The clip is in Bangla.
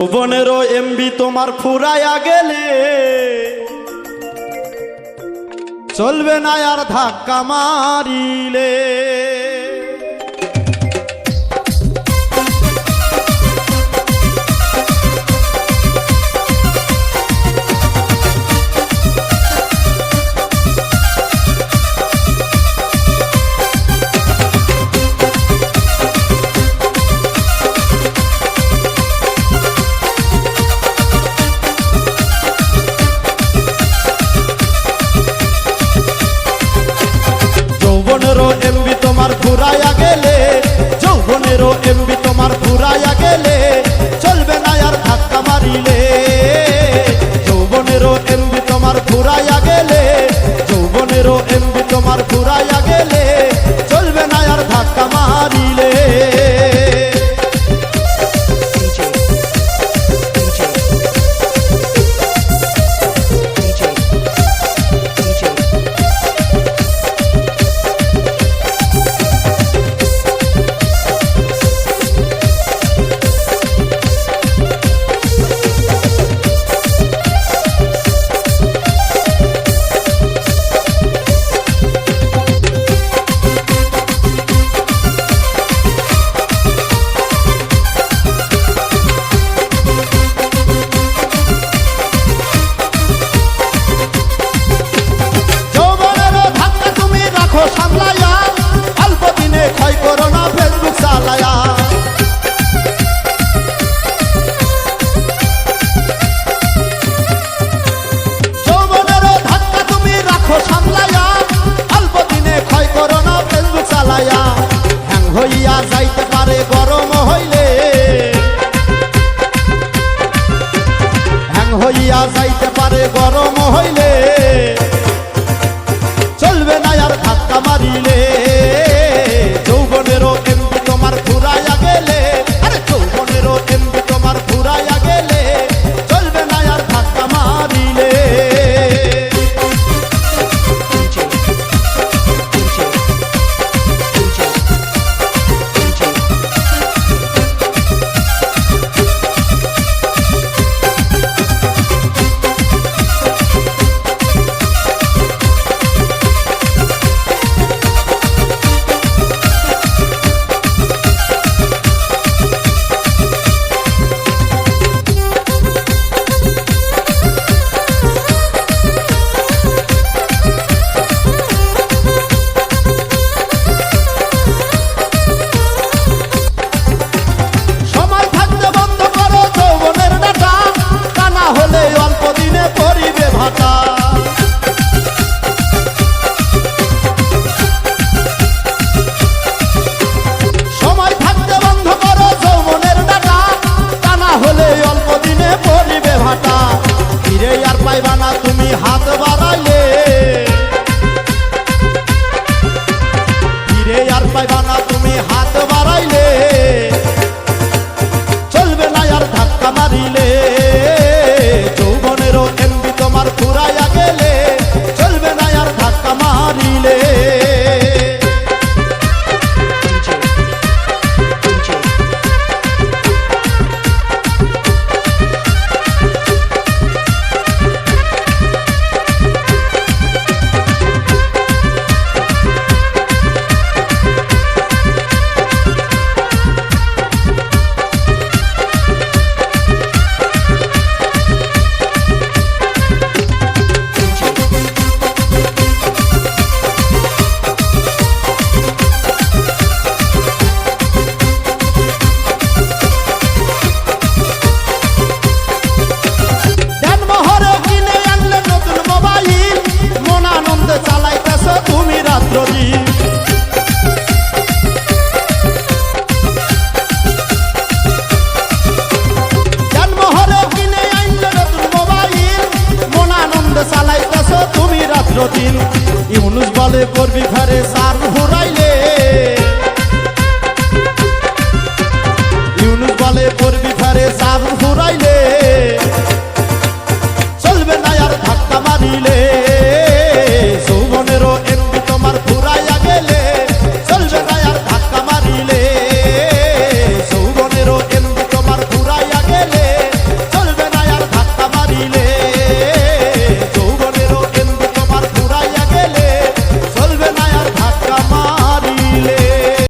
ভুবনেরও এমবি তোমার ফুরাইয়া গেলে। চলবে না আর ধাক্কা মারিলে। তোমার ফুরাইয়া গেলে যৌবনেরও এমবি তোমার ফুরাইয়া গেলে। পারে গরম হইলে হ্যাং হইয়া যাইতে পারে গরম হইলে। চলবে না আর ধাক্কা মারিলে। বানাবো কঠিন ইউনুস বলে করবি ঘরে সার ঘোরা